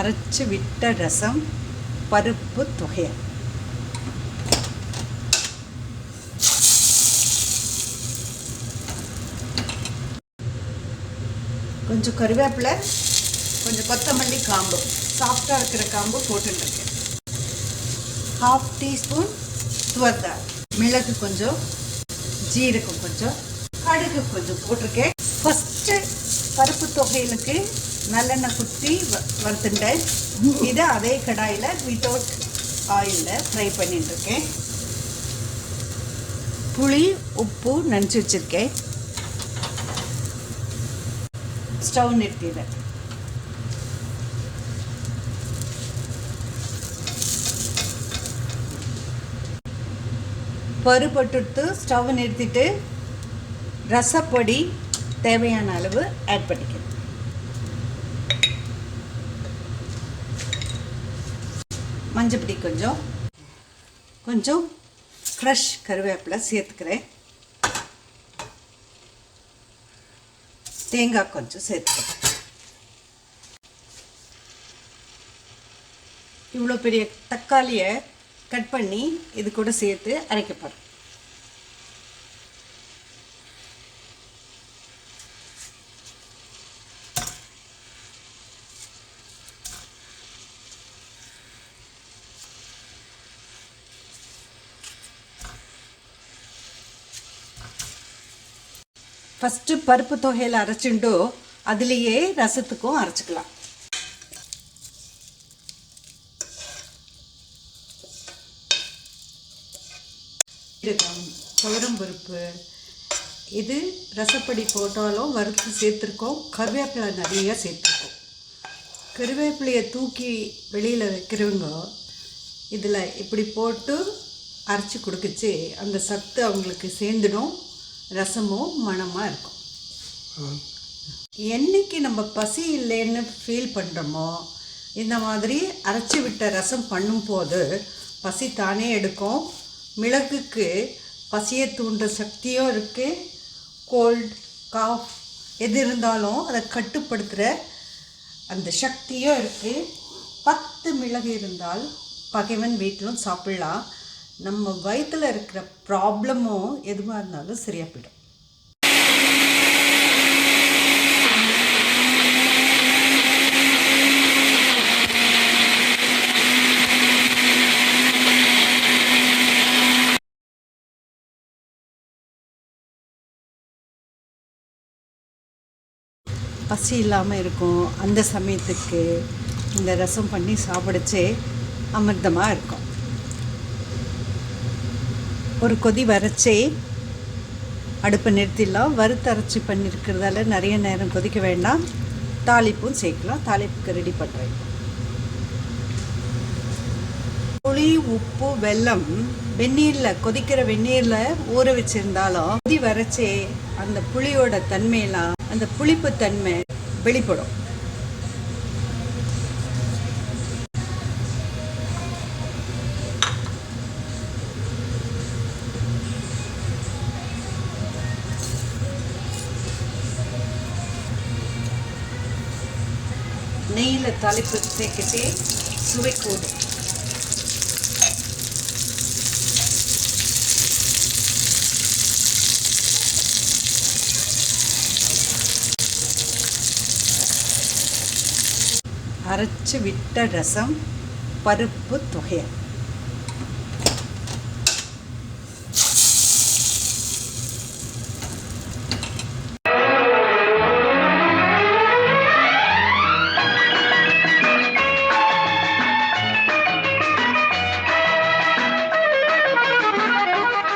அரைச்சி விட்ட ரசம் பருப்பு தொகையல் கொஞ்சம் கருவேப்பிலை கொஞ்சம் கொத்தமல்லி காம்பு சாஃப்டாக இருக்கிற காம்பு போட்டுருக்கேன் ஹாஃப் டீஸ்பூன் துவர்தா. மிளகு கொஞ்சம் ஜீரகம் கொஞ்சம் கடுகு கொஞ்சம் போட்டிருக்கேன். ஃபஸ்ட்டு பருப்பு தொகையிலுக்கு நல்லெண்ணெய் குத்தி வ- வறுத்துட்டேன். இதை அதே கடாயில் வித்தவுட் ஆயிலில் ஃப்ரை பண்ணிட்டுருக்கேன். புளி உப்பு நினச்சி வச்சுருக்கேன். ஸ்டவ் நிறுத்திடுறேன். பருப்பட்டுட்டு ஸ்டவ் நிறுத்திட்டு ரசப்பொடி தேவையான அளவு ஆட் பண்ணிக்கணும். மஞ்சப்பொடி கொஞ்சம். கொஞ்சம் ஃப்ரெஷ் கருவேப்பிலை சேர்த்துக்கிறேன். தேங்காய் கொஞ்சம் சேர்த்துக்கிறேன். இவ்வளோ பெரிய தக்காளியை கட் பண்ணி இது கூட சேர்த்து அரைக்கப்படும். ஃபஸ்ட்டு பருப்பு தொகையில் அரைச்சிண்டு அதுலேயே ரசத்துக்கும் அரைச்சிக்கலாம். சீரகம் துவரம் பருப்பு. இது ரசப்படி போட்டாலும் வறுத்து சேர்த்துருக்கோம். கருவேப்பிலை நிறைய சேர்த்துருக்கோம். கருவேப்பிலையை தூக்கி வெளியில் வைக்கிறவங்க இதில் இப்படி போட்டு அரைச்சி கொடுக்குச்சு. அந்த சத்து அவங்களுக்கு சேர்ந்துடும். ரசமும் மணமாக இருக்கும். என்னைக்கு நம்ம பசி இல்லைன்னு ஃபீல் பண்ணுறோமோ இந்த மாதிரி அரைச்சி விட்ட ரசம் பண்ணும்போது பசி தானே எடுக்கும். மிளகுக்கு பசியை தூண்டுற சக்தியும் இருக்குது கோல்ட் காஃப் எது இருந்தாலும் அதை கட்டுப்படுத்துகிற அந்த சக்தியும் இருக்குது பத்து மிளகு இருந்தால் பகைவன் வீட்டிலும் சாப்பிடலாம். நம்ம வயிற்றில் இருக்கிற ப்ராப்ளமும் எதுவாக இருந்தாலும் சரியாக போயிடும். பசி இல்லாமல் இருக்கும். அந்த சமயத்துக்கு இந்த ரசம் பண்ணி சாப்பிடச்சே அமிர்தமாக இருக்கும். ஒரு கொதி வரைச்சே அடுப்பை நிறுத்திடலாம். வறுத்தரைச்சி பண்ணியிருக்கிறதால நிறைய நேரம் கொதிக்க வேண்டாம். தாளிப்பும் சேர்க்கலாம். தாளிப்புக்கு ரெடி பண்ணுறேன் புளி உப்பு வெல்லம் வெந்நீரில் கொதிக்கிற வெந்நீரில் ஊற வச்சிருந்தாலும் கொதி வரைச்சே அந்த புளியோட தன்மையெல்லாம் அந்த புளிப்பு தன்மை வெளிப்படும். நெய்யில் தலைப்பு சேர்க்கிட்டே சுவை கூடும் அரைச்சி விட்ட ரசம் பருப்பு தொகையல்